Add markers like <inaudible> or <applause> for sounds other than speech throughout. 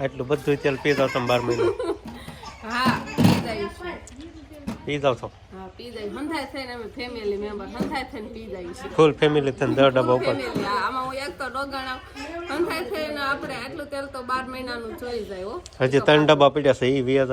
આટલું બધું તેલ પી જાવ તમે બાર મહિના. હા પી જાય છે પી જાવ છો? હા પી જાય હંધાય થઈને અમે ફેમિલી મેમ્બર હંધાય થઈને પી જાય છે ફૂલ ફેમિલી થઈને દસ ડબ્બા ઉપર. ફેમિલી આમાં હું એક તો ડોગાણા હંધાય થઈને આપણે આટલું તેલ તો બાર મહિનાનું જોઈ હજી ત્રણ ડબ્બા પડ્યા છે એ વ્યાજ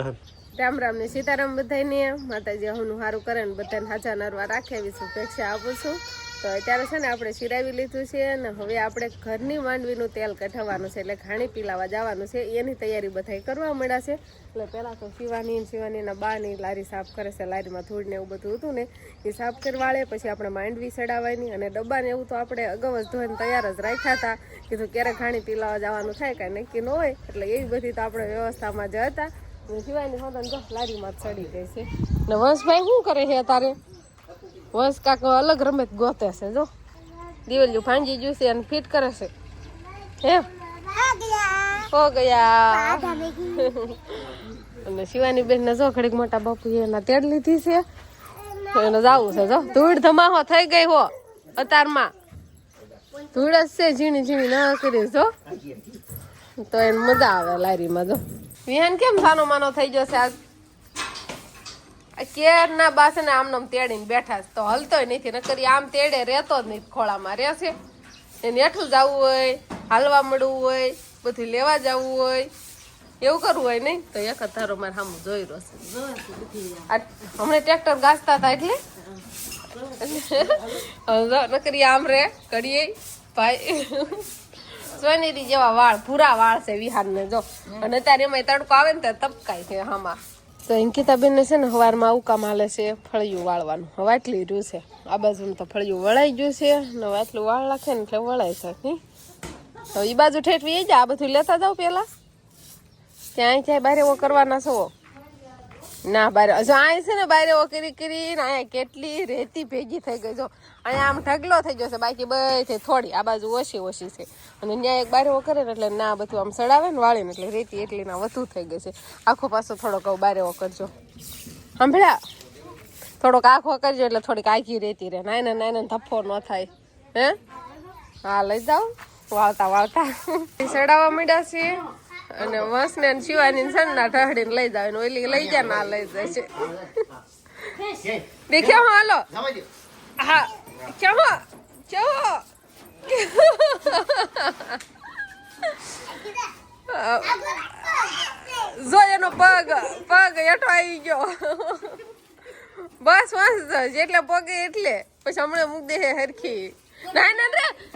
રામ રામ ને સીતારામ બધાને માતાજી હું સારું કરે ને બધાને હાજા નરવા રાખે એવી શુભેચ્છા આપું છું. તો અત્યારે છે ને આપણે સિરાવી લીધું છે અને હવે આપણે ઘરની માંડવીનું તેલ કઢાવવાનું છે એટલે ઘાણી પીલાવા જવાનું છે. એની તૈયારી બધા કરવા મળ્યા છે. એટલે પહેલાં તો શિવાની સિવાનીના બાની લારી સાફ કરે છે. લારીમાં ધૂળ ને એવું બધું હતું ને એ સાફ કરવાળે પછી આપણે માંડવી ચડાવવાની અને ડબ્બાને એવું તો આપણે અગાઉ જ ધોઈને તૈયાર જ રાખ્યા હતા. કીધું ક્યારે ઘાણી પીલાવા જવાનું થાય કાંઈ નક્કી ન હોય. એટલે એવી બધી તો આપણે વ્યવસ્થામાં જ હતા. શિવાની હોદન જો લારીમાં જ ચડી ગઈ છે. ને વંશભાઈ શું કરે છે તારે વંશ કાકો અલગ રમત ગોતે છે જો. દિવેલિયું ભાંજી ગયું છે અને ફિટ કરે છે. હે? હો ગયા. અને શિવાની બેન ને જો ઘડીક મોટા બાપુ એના તેડ લીધી છે. એને જાવું છે જો. ધૂળ ધમાહો થઈ ગઈ હો અતારમાં. ધૂળ જ છે ઝીણી ઝીણી ના કરી જો. તો એને મજા આવે લારીમાં જો. વિહાન કેમ સાનો માનો થઈ જશે આજ? કેરના બાસને આમ નામ તેડીને બેઠા તો હલતોય નથી, નકરી આમ તેડે રહેતો જ નહીં ખોળામાં રહેશે એને હેઠું જવું હોય, હાલવા મળવું હોય, બધું લેવા જવું હોય, એવું કરવું હોય નહીં? તો એક ધારો મારે સામે જોઈ રહ્યો છે. હમણાં ટ્રેક્ટર ગાજતા હતા એટલે? નકરી આમ રે કરીએ ભાઈ. સોનેરી જેવા વાળ પૂરા વાળ છે વિહારને, જો. અને અત્યારે એમાં તડકો આવે ને ત્યારે તપકાય છે આમાં તો અંકિતાબેન ને છે ને સવારમાં આવું કામ હાલે છે ફળિયું વાળવાનું. હવે આટલી રહ્યું છે. આ બાજુમાં તો ફળિયું વળાઈ ગયું છે. ને હવે આટલું વાળ રાખે ને એટલે વળાય છે નહીં તો એ બાજુ ઠેઠવી એ જ, આ બધું લેતા જાવ પહેલાં. ત્યાં ક્યાંય બહાર એવો કરવાના છો. ના, બારે જો અહીં છે ને બારે ઓ કરી કરીને અહીંયા કેટલી રેતી ભેગી થઈ ગઈ. જો અહીંયા આમ ઢગલો થઈ ગયો છે, બાકી બધી થોડી, આ બાજુ ઓછી ઓછી છે. અને ત્યાં એક બારે ઓ કરે એટલે ના બધું આમ સડાવે ને વાળીને એટલે રેતી એટલી ના વધુ થઈ ગઈ છે. આખો પાછો થોડોક બારે ઓ કરજો સાંભળ્યા થોડોક આખો કરજો એટલે થોડીક આખી રેતી રહે. નાઈને નાઈને ધપ્પો ન થાય. હે? હા, લઈ જાઓ. વાળતા વાળતા. <laughs> સડાવવા માંડ્યા છીએ. અને વંશને ને શિવાની ને સન્ના ઢહડીને લઈ જાય ઓલી લઈ જાય ના લઈ જાય છે. દેખ્યો હા હાલો. હા. ચો હો જો એનો પગ પગ હેઠો આવી ગયો. બસ બસ જેટલે પગે એટલે. પછી હમણાં મૂક દે હરખી.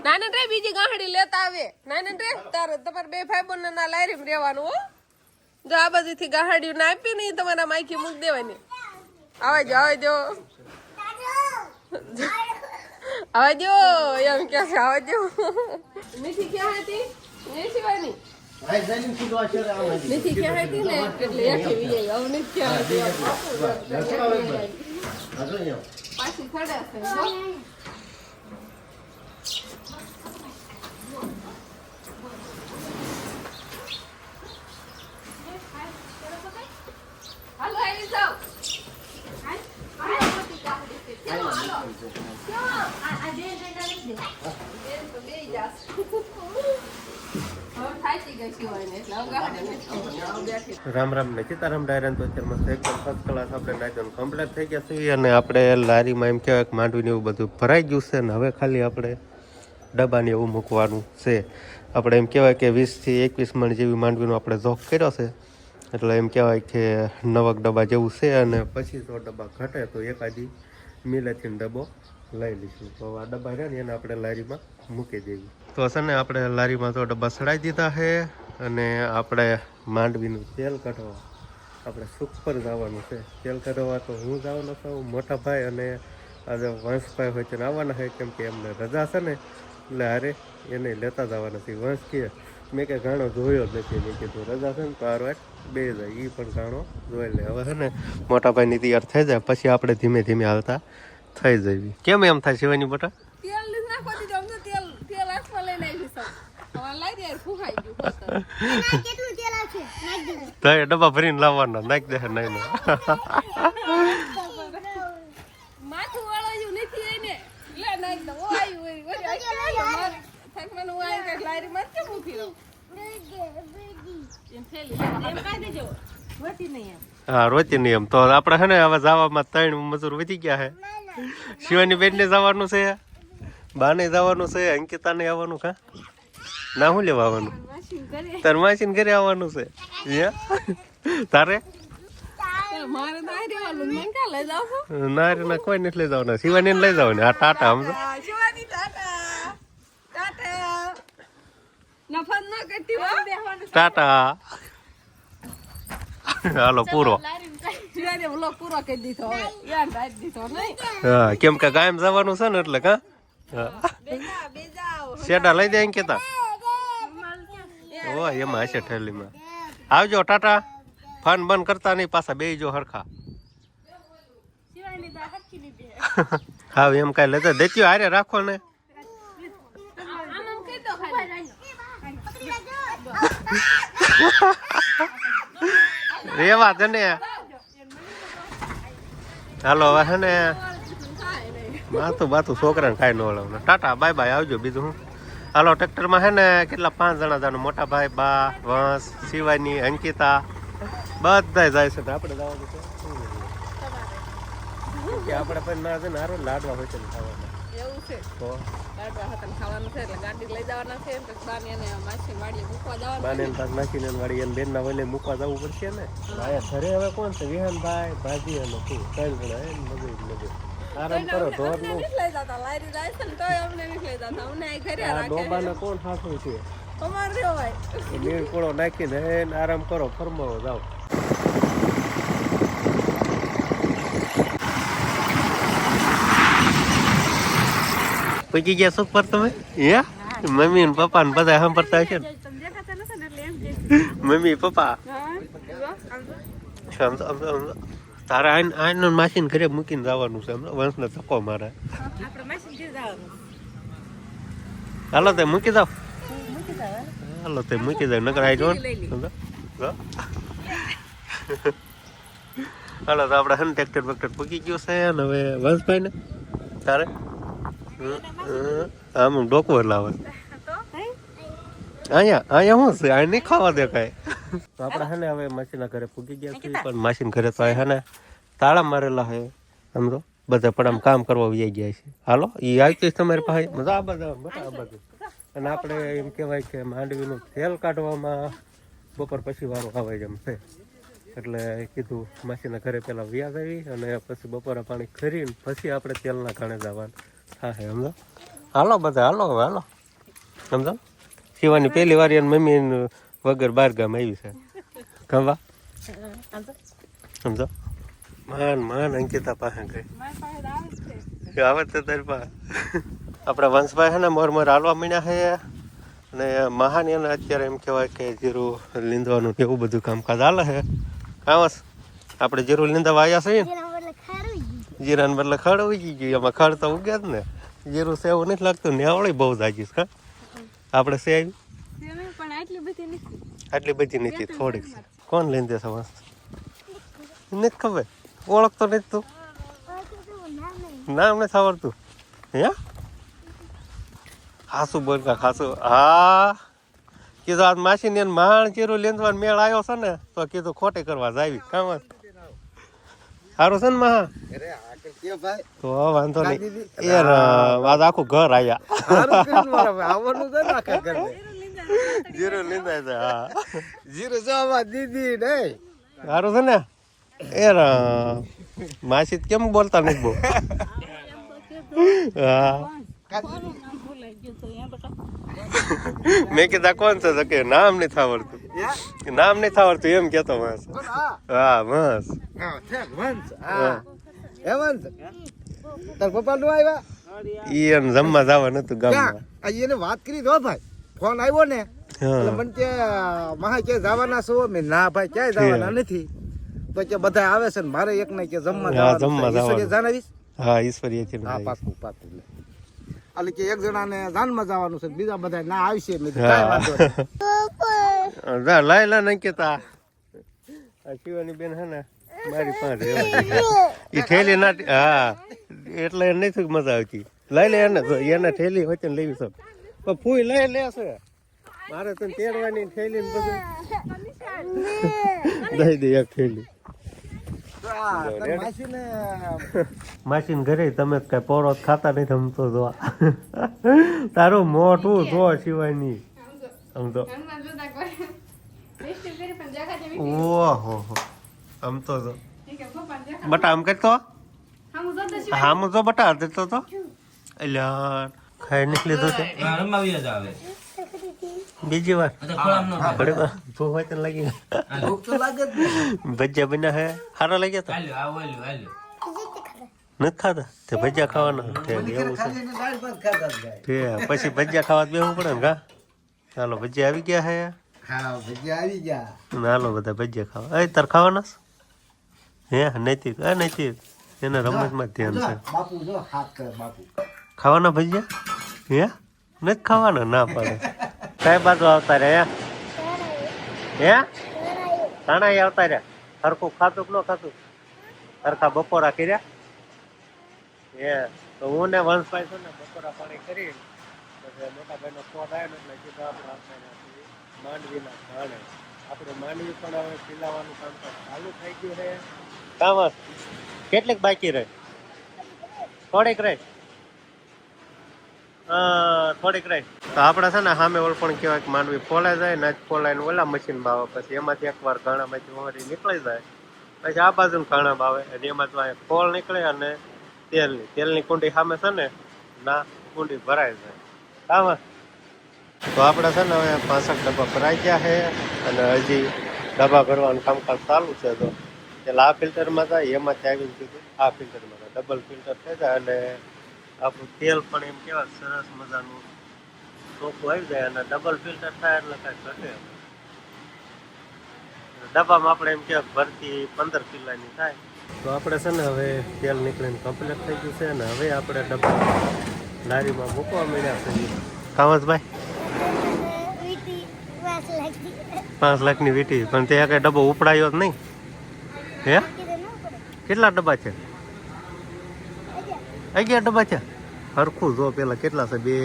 નાના રે બીજી ગાંહડી લેતા આવે. નાના રે તારે તમારે બે ભાઈ બંને ના લારી રહેવાનું હો. જો આ બાજુથી ગાંહડી ના આપી ને તમારા માઈકી મૂક દેવાની. આવે જો આવે. જો આવે જો એમ કે છે આવે. જો મીઠી ક્યાં હતી? એ સિવાની નીતિ ક્યાં હતી ને? એટલે એઠી વી ગઈ ક્યાં હતી? પાછી ખડે છે હો. હાલો આવી જાઓ બેન તો બેહી જાશે. હવે થાકી ગઈ સિવાયને એટલે હવે ગાડી નથી. હવે બેઠી. રામ રામ ને સીતારામ ડાયરન તો અત્યારે મસ્ત એકદમ ફર્સ્ટ ક્લાસ આપણે નાયદન કમ્પ્લીટ થઈ ગયા છીએ અને આપણે લારીમાં એમ કહેવાય કે માંડવીને એવું બધું ભરાઈ ગયું છે ને હવે ખાલી આપણે ડબ્બાને એવું મૂકવાનું છે. આપણે એમ કહેવાય કે વીસથી એકવીસ મણ જેવી માંડવીનો આપણે ઝોક કર્યો છે. એટલે એમ કહેવાય કે નવક ડબ્બા જેવું છે અને પછી જો ડબ્બા ઘટે તો એકાદી મિલેથી ડબ્બો લઈ લઈશું. તો આ ડબ્બા રહ્યા ને એને આપણે લારીમાં મૂકી દેવી. તો છે ને આપણે લારીમાં તો ડબ્બા સડાઈ દીધા છે અને આપણે માંડવીનું તેલ કાઢવા આપણે સુપર જવાનું છે. તેલ કાઢવા તો હું જવાનો છું મોટા ભાઈ અને આજે વંશભાઈ હોય છે આવવાના છે કેમ કે એમને રજા છે ને, એટલે હારે એને લેતા જવાના છે વંશ કે, મેં કે ઘણો જોયો નથી, મેં કીધું રજા છે ને તો વાત બે જાય એ પણ ગાણો જોઈ લે. હવે છે ને મોટા ભાઈની તૈયાર થઈ જાય. પછી આપણે ધીમે ધીમે હાલતા થઈ જઈએ. કેમ એમ થાય શિવાની બટા? ડબ્બા ભરીને લાવવાના. નાખી દે નહીં માથું વળાયું નથી એને લે નાખ દો ઓ આયુ ઓય ઓય કેમ ઊભી રહું એમ. રોતી નિયમ તો આપણે છે ને હવે જવામાં ત્રણ મજૂર વધી ગયા છે શિવાની બેન ને જવાનું છે? બાને જવાનું છે? અંકિતા ને આવવાનું કા? ના હું લેવા આવવાનું? તાર માસી ઘરે. આવવાનું છે? તારે? ના રે ના કોઈ નથી લઈ જવાના. શિવાની ને લઈ જવાની. આ ટાટા સમજો. શિવાની ટાટા ટાટા નફા ન કરતી હો ટાટા <laughs> હાલો પૂરો. શિવાની વ્લોગ પૂરો કરી દીધો હવે. યાર રાખ દીધો નહીં? હા કેમ કે ગાયમ જવાનું છે ને એટલે કા? હા. બેજા બેજાઓ. શેડા લઈ દે અંકિતા ઓ એમાં હશે ઠેલીમાં. આવજો ટાટા. ફન બંધ કરતા નહીં પાછા બે જો હરખા. <laughs> હા. એમ કાંઈ લેતા દેત્યો હારે રાખો ને. Ha ha ખાલી. રેવા દે ને. હાલો ને માથું બાતું છોકરાને કાંઈ ન ટાટા, બાય બાય, આવજો બીજું હું. હાલો, ટ્રેક્ટરમાં ને કેટલા પાંચ જણા જવાનું મોટા ભાઈ, બા, વંશ, શિવાની, અંકિતા બધા જાય છે. આપણે જવાનું છે. આપણે લાડવા હોય છે એવું છે. તો? લાડવા હતા ખાવાનું છે એટલે ગાડી લઈ જવાના છે. તો બાની માસી વાડીએ મૂકવા જવાના બાને ને પાછ નાખીને એને વાળી બેનના વલે મૂકવા જવું પડશે ને? આયા ઘરે હવે કોણ છે? વિહાનભાઈ ભાજી અને તું. ત્રણ જણા હે મજૂર મજૂર આરામ કરો ઢોરનું નું. લઈ જતા. લારી જાય છે ને તોય અમને નથી લઈ જતા. અમને અહીં ઘરે રાખે ડોબાને કોણ થાતું છે? તમારે રહ્યો હોય એ કોળો નાખીને આરામ કરો ફરમાવો જાઓ. પહોંચી ગયા સુખ પર તમે? હે? મમ્મી ને પપ્પા ને બધા સાંભળતા હશે ને? Mummy papa? તારા આઈન માસીને ઘરે મૂકીને જવાનું છે વંશને ધક્કો મારે. હાલો તે મૂકી જાઓ હાલો તે મૂકી જાવ નકર આઈ જો સમજો જો. હાલો તો આપણે હન ટ્રેક્ટર બેક્ટર પૂકી ગયું છે અને હવે વંશભાઈ ને તારે. આમ ડોકવો લાવે અહીંયા અહીંયા શું છે? આ નહીં ખાવા દે કાંઈ તો આપણે હે ને હવે માસીના ઘરે પૂગી ગયા છીએ. પણ માસીના ઘરે તો હે ને તાળા મારેલા હે. સમજો બધા પણ આમ કામ કરવા વહી ગયા છે. હાલો એ આવી છે તમારી પાસે? મજા આ બધા બધા બધું. અને આપણે એમ કહેવાય કે માંડવીનું તેલ કાઢવામાં બપોર પછી વારો આવે છે એમ છે. એટલે કીધું માસીના ઘરે પેલા વ્યાજ આવી અને પછી બપોરે પાણી ખરીને પછી આપણે તેલના ઘાણે જવાનું. હા હે સમજો હાલો બધા હાલો હવે હાલો. સમજો શિવાની પહેલી વાર એની મમ્મી વગર બાર ગામ આવી છે. ગમવા? સમજો માન માન અંકિતા પાસે ગઈ. આવે તો તારી પાસે. આપણા વંશભાઈ છે ને મોર મોર હાલવા મીણ્યા છે. અને મહાન એને અત્યારે એમ કહેવાય કે જીરું લીંદવાનું એવું બધું કામકાજ હાલે છે. કામસ આપણે જીરું લીંદવા આવ્યા છીએ. ને જીરાને બદલે ખડ ઉગી ગયું. એમાં ખડ તો ઉગ્યા જ ને. જીરું એવું નથી લાગતું. નેવળી બહુ જાગીશ કા આપણે છે આટલી બધી નથી. થોડીક. છે કોણ લઈને દેશે મસ્ત નથી ખબર. ઓળખતો નથી તું? નામ નથી આવડતું. હે? હાસુ બોલ કા ખાસું હા. કીધું આજ માસી ને માણ ચીરું લેંદવાનો મેળ આવ્યો છે ને તો કીધું ખોટે કરવા જાવી. કામ સારું છે ને મહા? તો વાંધો નહીં. યાર વાત આખું ઘર આવ્યા આવવાનું છે ને આખા ઘરને. જીરું લીધા છે હા. જીરો જવા દીદી નહીં. સારું છે ને? યાર માસી તો કેમ બોલતા નથી બહુ? હા. મેં કીધા કોણ છે? કે નામ નહીં થાવડતું. નામ નહીં થાવડતું એમ કેતો માસ હા. માસ હા. હા વંશ? તાર પપ્પા નું આવ્યા ઈ જમવા જવા નતું ગામમાં. આ એને વાત કરી દો ભાઈ. ફોન આવ્યો ને એટલે મને કે મહા કે જવાના છો? મે ના ભાઈ ક્યાંય જવાના નથી. તો કે બધા આવે છે ને મારે એક ને કે જમવા હા, જમવા. ઈશ્વરીય જવાનું. જાણાવીશ? હા ઈશ્વરીયથી હા લઈ. પાકું પાકું એટલે કે એક જણાને જાનમાં જવાનું છે બીજા બધા ના આવશે. મેં કાઈ વાંધો નહીં. જા <laughs> લાય લા નહીં કેતા. આ શિવાની બેન હે ને મારી પાસે એ થેલી ના હા. એટલે એને નથી મજા આવતી. લઈ લે એને એને થેલી હોય વચ્ચે લેવી છે. પણ ફૂઈ લઈ લે છે મારે તને તેડવાની થેલી ને બધું. દઈ દે એક થેલી. માસીન ઘરે તમે કઈ પોરો ખાતા નહીં તમતો જો. તારું મોટું જો સિવાયની. સમજો ઓહો આમ તો બટા આમ કરતો હા હું જો બટા દેતો તો. અલ્યા ખાઈ નીકળી જ આવે. બીજી વાર. ઘડી વાર ભૂખ હોય તો લાગી ભજીયા બન્યા હે. સારા લાગ્યા તા? હાલ્યો આવો હાલ્યો હાલ્યો નથી ખાતા તે ભજીયા ખાવાના. એવું છે. પછી ભજીયા ખાવા બેવું પડે ને કા ચાલો ભજીયા આવી ગયા હે? હા ભજીયા આવી ગયા. નાલો બધા ભજીયા ખાવા. એ તાર ખાવાના છે? હે નૈતિક. આ નૈતિક. એને રમતમાં ધ્યાન છે. બાપુ જો હાથ કર બાપુ. ખાવાના ભજીયા? હે? નથી ખાવાના? ના પાડે. કઈ બાજુ આવતા રહ્યા હે? તાણા આવતા રહ્યા. સરખું ખાતું કે ન ખાતું સરખા બપોરા કર્યા? હે તો હું ને વંશભાઈ છું ને બપોરા પાણી કરી પછી મોટા ફોન આવ્યો એટલે કીધું આપણે માંડવીના ધાણે. આપણે માંડવી પણ હવે પીલાવાનું કામ ચાલુ થઈ ગયું છે. કામ કેટલીક બાકી રહે? થોડીક રહે. હા, થોડીક રહી. તો આપણે છે ને સામે ઓલ પણ કહેવાય કે માંડવી ફોલાઈ જાય ને ફોલાઈને ઓલા મશીનમાં આવે. પછી એમાંથી એકવાર ઘાણામાંથી ઓરી નીકળી જાય. પછી આ બાજુ ઘણા આવે અને એમાં તો ફોલ નીકળે અને તેલની તેલની કુંડી સામે છે ને ના કુંડી ભરાઈ જાય. આમાં તો આપણે છે ને હવે પાસઠ ડબ્બા ભરાઈ ગયા છે અને હજી ડબ્બા ભરવાનું કામકાજ ચાલુ છે તો પેલા આ ફિલ્ટરમાં થાય એમાંથી આવીને કીધું, આ ફિલ્ટરમાં થાય ડબલ ફિલ્ટર થઈ જાય અને આપણું તેલ પણ એમ કેવા સરસ મજાનું ચોખ્ખું આવી જાય અને ડબલ ફિલ્ટર થાય એટલે કાંઈ ઘટે ડબ્બામાં આપણે એમ કે ભરતી પંદર કિલ્લાની થાય. તો આપણે છે ને હવે તેલ નીકળીને કમ્પ્લીટ થઈ ગયું છે અને હવે આપણે ડબ્બા લારીમાં મૂકવા મળ્યા છે. કામતભાઈ? પાંચ લાખની વીટી. પણ ત્યાં કઈ ડબ્બો ઉપડાયો જ નહીં. હે? કેટલા ડબ્બા છે? અગિયાર ડબ્બા છે? હરખું જો પેલા કેટલા છે? બે,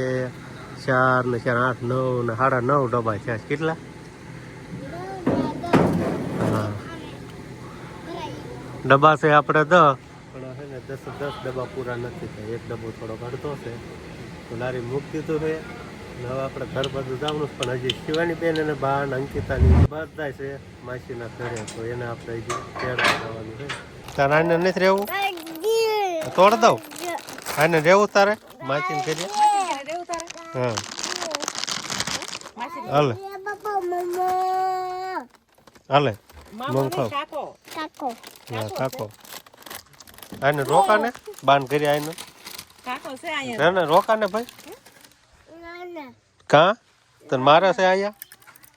ચાર ને ચાર, આઠ, નવ ને સાડા નવ ડબ્બા છે. કેટલા? ડબ્બા છે આપણે દસ છે ને દસ દસ ડબ્બા પૂરા નથી થયા. એક ડબ્બો થોડો ઘટતો છે. તો લારી મૂકી દીધું છે. હવે આપણે ઘર બધું જવાનું છે પણ હજી શિવાની બેન અને બા ને અંકિતાની બધા છે માસીના ઘરે તો એને આપણે હજી તેડવા કરવાનું છે. તારે આને નથી રહેવું? તોડ દઉં. આને રહેવું તારે? માસીને ઘરે હા. હાલે. હાલે. મગ ખાવ. હા કાકો આને રોકાને? બાન કરી આને ને રોકાને ભાઈ. કા? તને મારે છે આયા?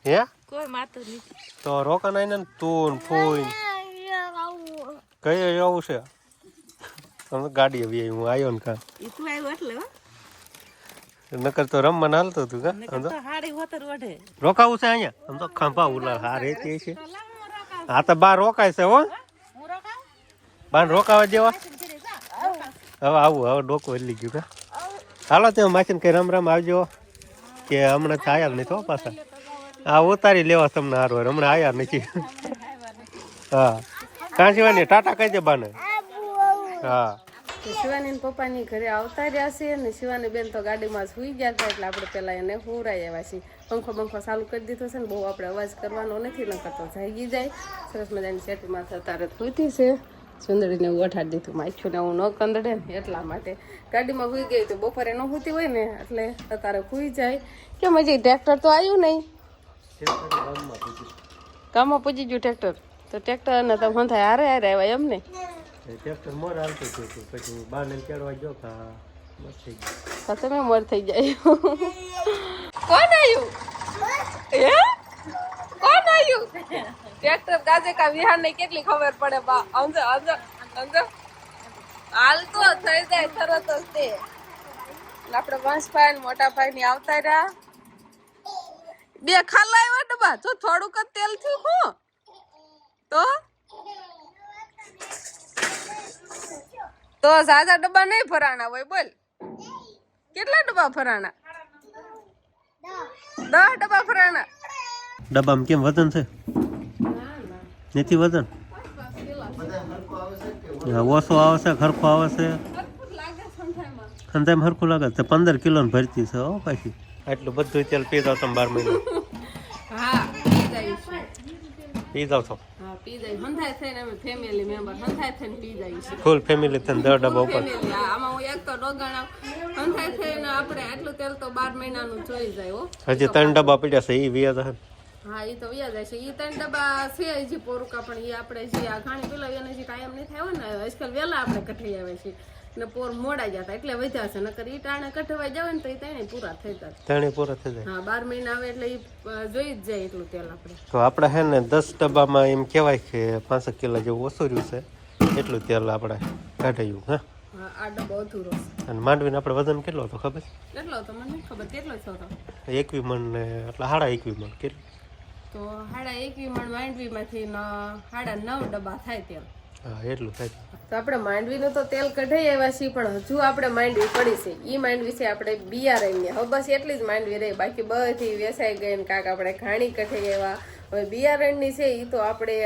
હે? કોઈ માતું નથી. તો રોકાને આને ને તું ને ફૂઈ કઈ એવું છે? તમે ગાડી આવી હું આવ્યો ને કા? ઈ તું આવ્યો એટલે હો. નકર તો રમવા ના હાલતો તું કા? તો રોકાવું છે અહીંયા? આમ તો ખંભા ઉલા હા રેતી છે. હા તો બાર રોકાય છે હો. બાર રોકાવા? જેવા હવે આવું હવે ડોકો એટલી ગયું કા? હાલો તે માસીને કઈ રમ રમ આવજો. કે હમણાં તો આવ્યા નથી તો પાછા. આ ઉતારી લેવા તમને હારું. હમણાં આવ્યા નથી. હા. કાં શિવાની? ટાટા કહી દે બાને. હા. શિવાની પપ્પાની ઘરે આવતા રહ્યા છે અને શિવાની બેન તો ગાડીમાં સુઈ ગયા હતા એટલે આપણે પેલા એને હુરાઈ આવ્યા છીએ. પંખો બંખો ચાલુ કરી દીધો છે ને બહુ આપણે અવાજ કરવાનો નથી ન કરતો જાગી જાય. સરસ મજાની સેટમાં અત્યારે સુતી છે. સુંદરીને ઓઠાડી દીધું. માછું ને હું ન કંદડે ને એટલા માટે. ગાડીમાં સુઈ ગઈ તો બપોરે ન સુતી હોય ને એટલે અત્યારે ભૂઈ જાય. કેમ હજી ટ્રેક્ટર તો આવ્યું નહીં? ગામમાં પૂજી ગયું ટ્રેક્ટર? તો ટ્રેક્ટર ને તમે હંથાય હારે હારે આવ્યા એમ ને? ટ્રેક્ટર મોર હાલતું હતું પછી બાને કેળવા ગયો કા તમે મર થઈ જાય. કોણ આવ્યું હે? કોણ આવ્યું ટ્રેક્ટર ગાજે કા વિહાર ને કેટલી ખબર પડે બા. અંદર અંદર અંદર હાલ તો થઈ જાય તરત જ તે. આપણે વંશભાઈ ને મોટા ભાઈ ની આવતા રહ્યા. બે ખાલા આવ્યા ડબ્બા જો થોડુંક જ તેલ થયું હું. તો? તો ઝાઝા ડબ્બા નહીં ભરાણા હોય બોલ. કેટલા ડબ્બા ફરાણા દસ. ડબ્બા ફરાણા ડબ્બામાં કેમ વજન છે? નથી વજન હા, ઓછો આવે છે ખરખો આવે છે. સંતાઈ હરખું લાગે છે. પંદર કિલો ભરતી છે હો પાછી. આટલું બધું તેલ પી જાવ તમે બાર મહિના. પી જાવ છો? હા પી જાય. હંધાય થઈને અમે ફેમિલી મેમ્બર હંધાય થઈને પી જાય છે. ફૂલ ફેમિલી થઈને દર ડબ્બા ઉપર. ફેમિલી આમાં હું એક તો ડોગાણા હંધાય થઈને આપણે આટલું તેલ તો બાર મહિનાનું જોઈ જાય હો. હજી ત્રણ ડબ્બા પડ્યા છે એ વ્યાજ હે એ તો વ્યાજ છે. એ ત્રણ ડબ્બા છે હજી પોરુકા પણ એ આપણે જે આ ઘાણી પેલા એને જે કાયમ નહીં થાય ને આજકાલ વહેલા આપણે કઠાઈ આવે છે. ને પોર મોડા જતા એટલે વધ્યા છે. નકર એ ટાણે કઠવાઈ જાવ ને તો એ ત્રણે પૂરા થઈ જાય. ત્રણે પૂરા થઈ જાય. હા બાર મહિના આવે એટલે એ જોઈ જ જાય એટલું તેલ આપણે. તો આપણે હે ને દસ ડબ્બામાં એમ કહેવાય કે પાંસઠ કિલો જેવું ઓછું રહ્યું છે એટલું તેલ આપણે કાઢાયું હા? અને માંડવીને આપણે વજન કેટલો હતો ખબર? કેટલો તો મને ખબર કેટલો છો એકવી મણ ને એટલે સાડા એકવી મણ કેટલું? તો હાડા એકવી મણ માંડવીમાંથી ન હાડા નવ ડબ્બા થાય તેલ. હા એટલું થાય. તો આપણે માંડવીનું તો તેલ કઢાઈ આવ્યા છીએ પણ હજુ આપણે માંડવી પડી છે. એ માંડવી છે આપણે બિયારણની. હવે બસ એટલી જ માંડવી રહી. બાકી બધી વેસાઈ ગઈ ને કાંક આપણે ઘાણી કઢાઈ આવ્યા. હવે બિયારણની છે એ તો આપણે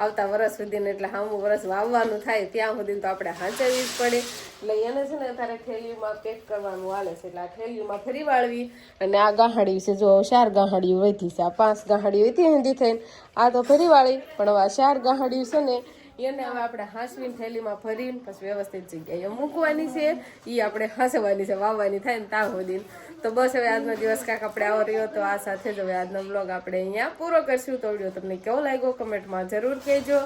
આવતા વર્ષ સુધીને એટલે હામું વર્ષ વાવવાનું થાય ત્યાં સુધી તો આપણે હાંચવી જ પડે. એટલે એને છે ને અત્યારે થેલીમાં પેક કરવાનું હાલે છે. એટલે આ થેલીમાં ફરી વાળવી અને આ ગાહાડી છે. જો ચાર ગાહાડીઓ વધી છે. આ પાંચ ગાહાડીઓ વધી હિન્દી થઈને આ તો ફરી વાળી. પણ આ ચાર ગાહાડીઓ છે ને એને હવે આપણે હાંસવીને થેલીમાં ભરીને પછી વ્યવસ્થિત જગ્યાએ મૂકવાની છે. એ આપણે હાંસવાની છે, વાવવાની થાય ને તા સુધી તો બસ હવે આજનો દિવસ કાંક આપણે આવો રહ્યો તો આ સાથે જ હવે આજનો બ્લોગ આપણે અહીંયા પૂરો કરશું. તો વીડિયો તમને કેવો લાગ્યો કમેન્ટમાં જરૂર કહેજો.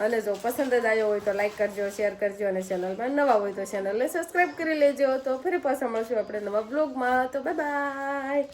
અને જો પસંદ જ આવ્યો હોય તો લાઈક કરજો શેર કરજો અને ચેનલમાં નવા હોય તો ચેનલને સબસ્ક્રાઈબ કરી લેજો. તો ફરી પાછા મળશું આપણે નવા બ્લોગમાં તો બાય બાય